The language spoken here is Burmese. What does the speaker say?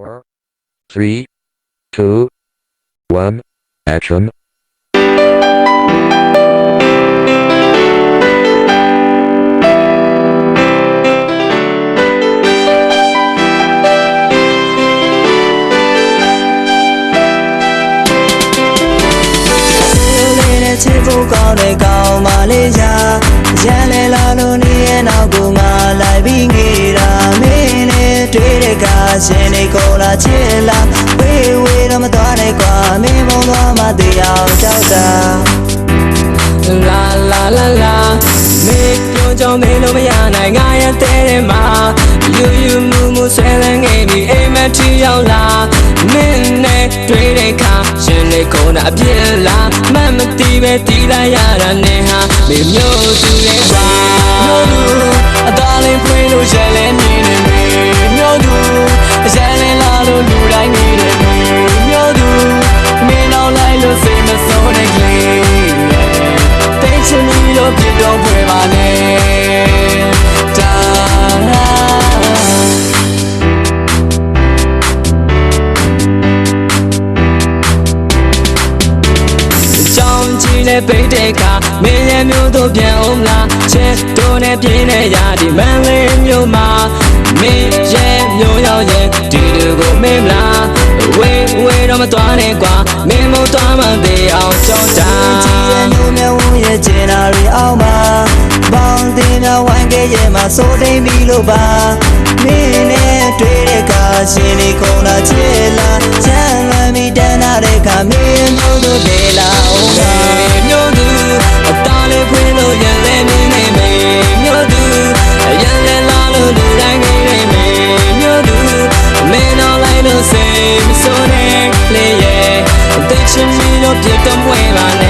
Four, three, two, one, action. လေးနဲ့ချစ်ဖို့ကောင်းတဲ့ ရှင်နေကိုလာချစ်လာဝေးဝေးတော့မသွားနဲ့ကွာမင်းမုံသွားမှတရားကြောက်တာလာလာလာလာမေပြောကြောင့်မင်းလို့မရနိုင်ငါရဲ့တဲ့တဲ့မှာယူယူမှုမှုဆွဲလန်းနေပြီအိမ်မထီရောက်လာမင်းနဲ့တွေ့တဲ့အခါရှင်နေကုန်တာအပြစ်လားမမတီးပဲတီးလိုက်ရတာနဲ့ဟာမေမျိုး နဲ့ပိတ်တဲ့အခါမင်းရဲ့မျိုးတို့ပြန်အောင်လားချစ်တို့နဲ့ပြင်းတဲ့ရာဒီမန်လေးမျိုးမှာမင်းရဲ့မျိုးရောက်ရဲ့ဒီလူကိုမင်းမလားဝေးဝေးတော့မသွားနဲ့ကွာမင်းမသွားမှသေးအောင်ကြောက်တာကြည်ရဲ့ညို့မြဝန်းရဲ့ကျင်နာရီအောင်မှာပေါင်းတင်များဝိုင်းခဲ့ရဲ့မှာစိုးတိမ်ပြီလို့ပါမင်းနဲ့တွေ့တဲ့ကရှင်နေခုံလာချစ်လာချမ်းသာမိတန်းနာတဲ့ကမင်းတို့တို့လေလာ လိုက်လို့စိ